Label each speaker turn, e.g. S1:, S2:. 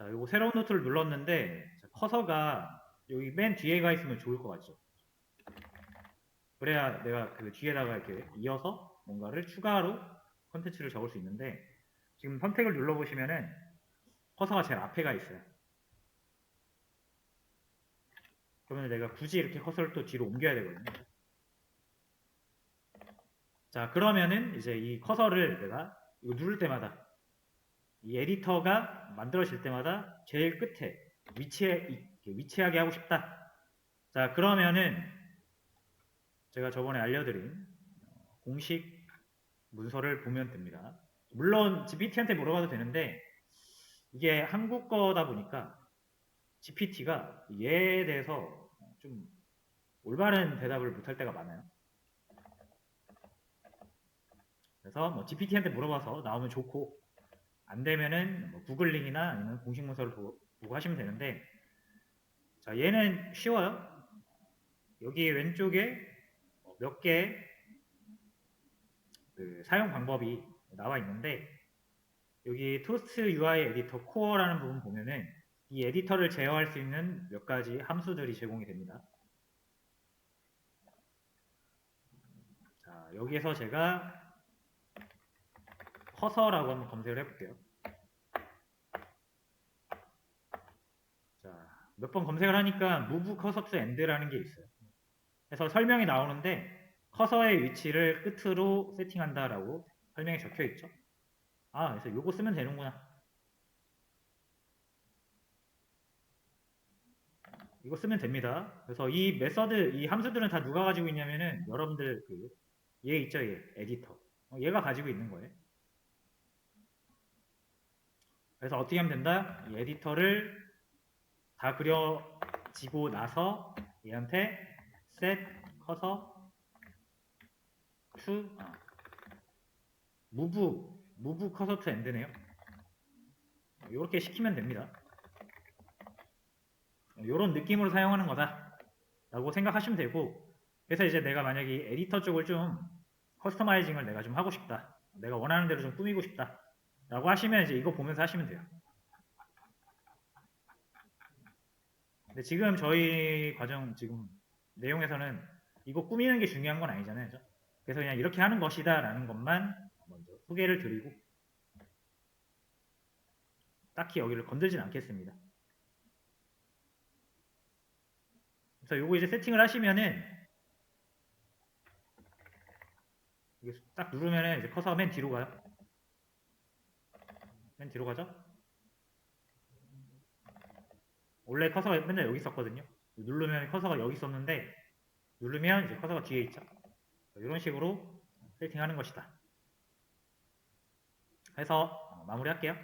S1: 자, 요거 새로운 노트를 눌렀는데 자, 커서가 여기 맨 뒤에 가 있으면 좋을 것 같죠? 그래야 내가 그 뒤에다가 이렇게 이어서 뭔가를 추가로 컨텐츠를 적을 수 있는데 지금 선택을 눌러보시면은 커서가 제일 앞에 가 있어요. 그러면 내가 굳이 이렇게 커서를 또 뒤로 옮겨야 되거든요. 자, 그러면은 이제 이 커서를 내가 이거 누를 때마다 이 에디터가 만들어질 때마다 제일 끝에 이렇게 위치하게 하고 싶다. 자, 그러면은 제가 저번에 알려드린 공식 문서를 보면 됩니다. 물론 GPT한테 물어봐도 되는데 이게 한국 거다 보니까 GPT가 얘에 대해서 좀 올바른 대답을 못할 때가 많아요. 그래서 뭐 GPT한테 물어봐서 나오면 좋고 안 되면은 뭐 구글링이나 아니면 공식 문서를 보고, 보고 하시면 되는데 자 얘는 쉬워요. 여기 왼쪽에 몇 개의 그 사용 방법이 나와 있는데 여기 토스트 UI 에디터 코어라는 부분 보면은 이 에디터를 제어할 수 있는 몇 가지 함수들이 제공이 됩니다. 자 여기에서 제가 커서라고 한번 검색을 해볼게요. 자, 몇 번 검색을 하니까 move to end라는 게 있어요. 그래서 설명이 나오는데 커서의 위치를 끝으로 세팅한다라고 설명이 적혀 있죠. 아, 그래서 요거 쓰면 되는구나. 이거 쓰면 됩니다. 그래서 이 메서드, 이 함수들은 다 누가 가지고 있냐면은 여러분들 그 얘 있죠, 얘 에디터. 어, 얘가 가지고 있는 거예요. 그래서 어떻게 하면 된다? 이 에디터를 다 그려지고 나서 얘한테 set cursor to 아, move move cursor to end네요. 이렇게 시키면 됩니다. 이런 느낌으로 사용하는 거다 라고 생각하시면 되고 그래서 이제 내가 만약에 이 에디터 쪽을 좀 커스터마이징을 내가 좀 하고 싶다 내가 원하는 대로 좀 꾸미고 싶다 라고 하시면 이제 이거 보면서 하시면 돼요 근데 지금 저희 과정 지금 내용에서는 이거 꾸미는 게 중요한 건 아니잖아요? 그래서 그냥 이렇게 하는 것이다 라는 것만 먼저 소개를 드리고 딱히 여기를 건들진 않겠습니다 그래서 요거 이제 세팅을 하시면은 이게 딱 누르면은 이제 커서가 맨 뒤로 가요. 맨 뒤로 가죠? 원래 커서가 맨날 여기 있었거든요. 누르면 커서가 여기 있었는데 누르면 이제 커서가 뒤에 있죠. 이런 식으로 세팅하는 것이다. 해서 마무리할게요.